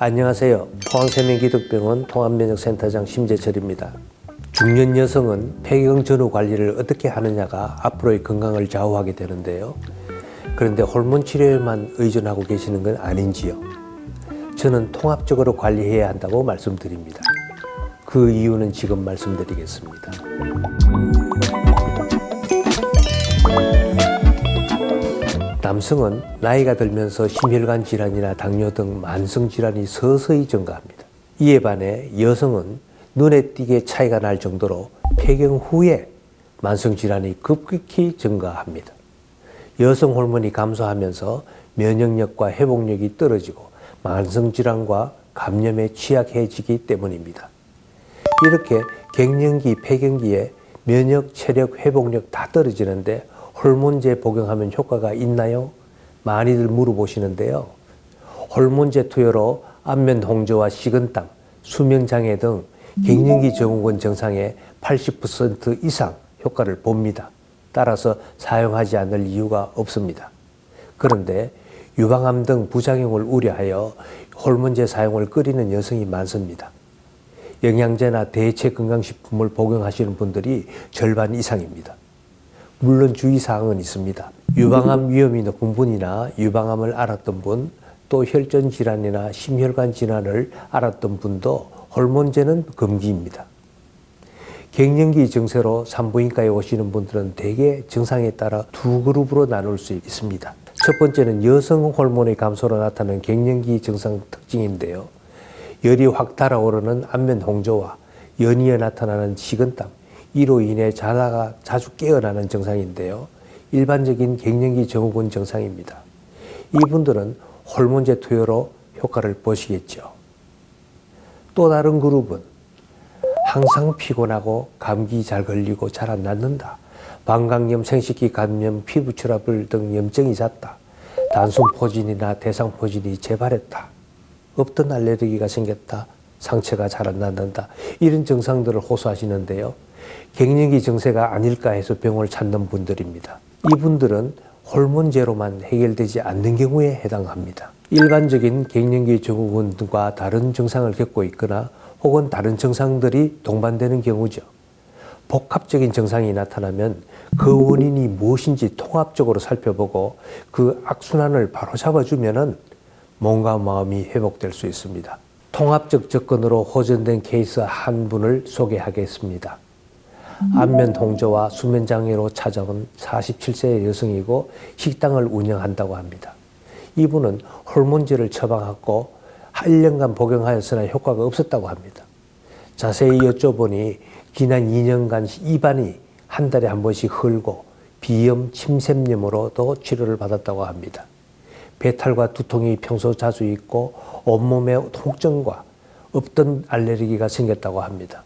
안녕하세요. 포항세면기독병원 통합면역센터장 심재철입니다. 중년 여성은 폐경 전후 관리를 어떻게 하느냐가 앞으로의 건강을 좌우하게 되는데요. 그런데 호르몬 치료에만 의존하고 계시는 건 아닌지요? 저는 통합적으로 관리해야 한다고 말씀드립니다. 그 이유는 지금 말씀드리겠습니다. 남성은 나이가 들면서 심혈관 질환이나 당뇨 등 만성 질환이 서서히 증가합니다. 이에 반해 여성은 눈에 띄게 차이가 날 정도로 폐경 후에 만성 질환이 급격히 증가합니다. 여성 호르몬이 감소하면서 면역력과 회복력이 떨어지고 만성 질환과 감염에 취약해지기 때문입니다. 이렇게 갱년기, 폐경기에 면역, 체력, 회복력 다 떨어지는데 호르몬제 복용하면 효과가 있나요? 많이들 물어보시는데요. 호르몬제 투여로 안면 홍조와 식은땀, 수면장애 등 갱년기 증후군 증상의 80% 이상 효과를 봅니다. 따라서 사용하지 않을 이유가 없습니다. 그런데 유방암 등 부작용을 우려하여 호르몬제 사용을 꺼리는 여성이 많습니다. 영양제나 대체 건강식품을 복용하시는 분들이 절반 이상입니다. 물론 주의사항은 있습니다. 유방암 위험이 높은 분이나 유방암을 알았던 분, 또 혈전 질환이나 심혈관 질환을 알았던 분도 호르몬제는 금기입니다. 갱년기 증세로 산부인과에 오시는 분들은 대개 증상에 따라 두 그룹으로 나눌 수 있습니다. 첫 번째는 여성 호르몬의 감소로 나타나는 갱년기 증상 특징인데요. 열이 확 달아오르는 안면 홍조와 연이어 나타나는 식은땀, 이로 인해 자다가 자주 깨어나는 증상인데요. 일반적인 갱년기 증후군 증상입니다. 이분들은 호르몬제 투여로 효과를 보시겠죠. 또 다른 그룹은 항상 피곤하고 감기 잘 걸리고 잘 안 낫는다. 방광염, 생식기 감염, 피부 트러블 등 염증이 잦다. 단순 포진이나 대상 포진이 재발했다. 없던 알레르기가 생겼다. 상처가 잘 안 낫는다. 이런 증상들을 호소하시는데요. 갱년기 증세가 아닐까 해서 병원을 찾는 분들입니다. 이분들은 호르몬제로만 해결되지 않는 경우에 해당합니다. 일반적인 갱년기 증후군과 다른 증상을 겪고 있거나 혹은 다른 증상들이 동반되는 경우죠. 복합적인 증상이 나타나면 그 원인이 무엇인지 통합적으로 살펴보고 그 악순환을 바로 잡아주면은 몸과 마음이 회복될 수 있습니다. 통합적 접근으로 호전된 케이스 한 분을 소개하겠습니다. 안면 홍조와 수면 장애로 찾아온 47세 여성이고 식당을 운영한다고 합니다. 이분은 호르몬제를 처방하고 1년간 복용하였으나 효과가 없었다고 합니다. 자세히 여쭤보니 지난 2년간 입안이 한 달에 한 번씩 흘고 비염, 침샘염으로도 치료를 받았다고 합니다. 배탈과 두통이 평소 자주 있고 온몸에 통증과 없던 알레르기가 생겼다고 합니다.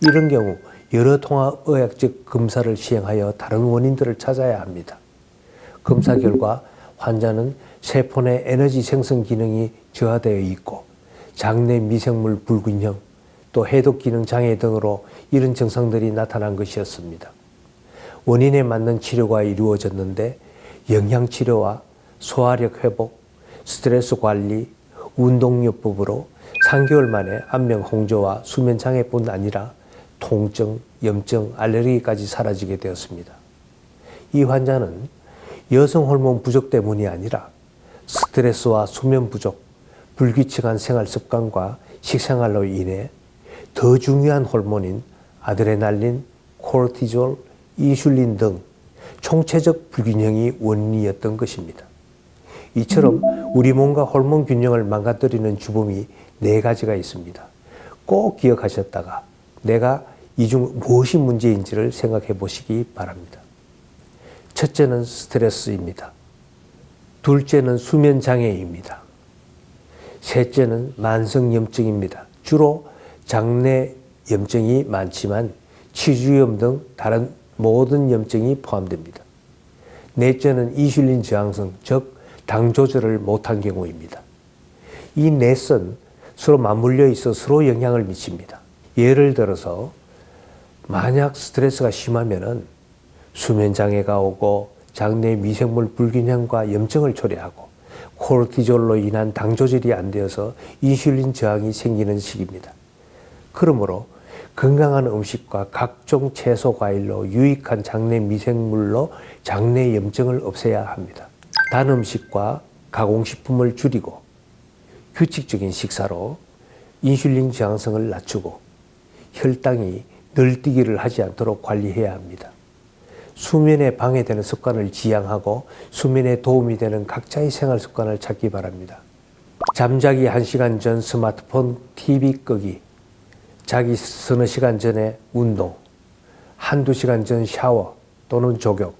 이런 경우 여러 통합의학적 검사를 시행하여 다른 원인들을 찾아야 합니다. 검사 결과 환자는 세포 내 에너지 생성 기능이 저하되어 있고 장내 미생물 불균형 또 해독 기능 장애 등으로 이런 증상들이 나타난 것이었습니다. 원인에 맞는 치료가 이루어졌는데 영양 치료와 소화력 회복, 스트레스 관리, 운동요법으로 3개월 만에 안면 홍조와 수면 장애뿐 아니라 통증, 염증, 알레르기까지 사라지게 되었습니다. 이 환자는 여성 호르몬 부족 때문이 아니라 스트레스와 수면 부족, 불규칙한 생활 습관과 식생활로 인해 더 중요한 호르몬인 아드레날린, 코르티졸, 이슐린 등 총체적 불균형이 원인이었던 것입니다. 이처럼 우리 몸과 호르몬 균형을 망가뜨리는 주범이 네 가지가 있습니다. 꼭 기억하셨다가 내가 이 중 무엇이 문제인지를 생각해 보시기 바랍니다. 첫째는 스트레스입니다. 둘째는 수면 장애입니다. 셋째는 만성 염증입니다. 주로 장내 염증이 많지만 치주염 등 다른 모든 염증이 포함됩니다. 넷째는 이슐린 저항성, 즉 당 조절을 못한 경우입니다. 이 넷은 서로 맞물려 있어 서로 영향을 미칩니다. 예를 들어서 만약 스트레스가 심하면은 수면 장애가 오고 장내 미생물 불균형과 염증을 초래하고 코르티졸로 인한 당 조절이 안 되어서 인슐린 저항이 생기는 시기입니다. 그러므로 건강한 음식과 각종 채소 과일로 유익한 장내 미생물로 장내 염증을 없애야 합니다. 단 음식과 가공식품을 줄이고 규칙적인 식사로 인슐린 저항성을 낮추고 혈당이 늘뛰기를 하지 않도록 관리해야 합니다. 수면에 방해되는 습관을 지양하고 수면에 도움이 되는 각자의 생활 습관을 찾기 바랍니다. 잠자기 1시간 전 스마트폰 TV 끄기, 자기 서너 시간 전에 운동, 한두 시간 전 샤워 또는 조격,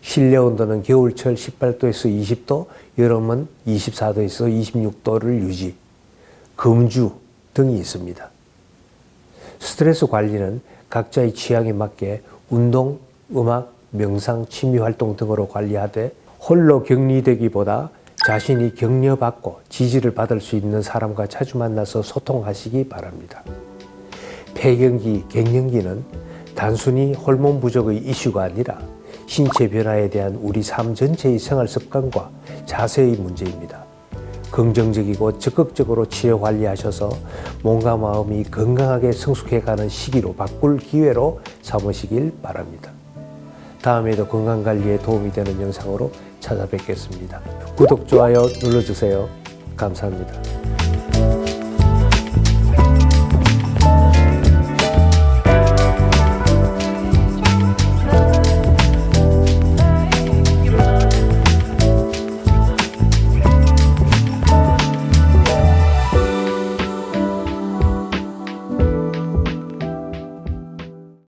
실내 온도는 겨울철 18도에서 20도, 여름은 24도에서 26도를 유지, 금주 등이 있습니다. 스트레스 관리는 각자의 취향에 맞게 운동, 음악, 명상, 취미 활동 등으로 관리하되 홀로 격리되기보다 자신이 격려받고 지지를 받을 수 있는 사람과 자주 만나서 소통하시기 바랍니다. 폐경기, 갱년기는 단순히 호르몬 부족의 이슈가 아니라 신체 변화에 대한 우리 삶 전체의 생활 습관과 자세의 문제입니다. 긍정적이고 적극적으로 치료 관리하셔서 몸과 마음이 건강하게 성숙해가는 시기로 바꿀 기회로 삼으시길 바랍니다. 다음에도 건강 관리에 도움이 되는 영상으로 찾아뵙겠습니다. 구독, 좋아요 눌러주세요. 감사합니다.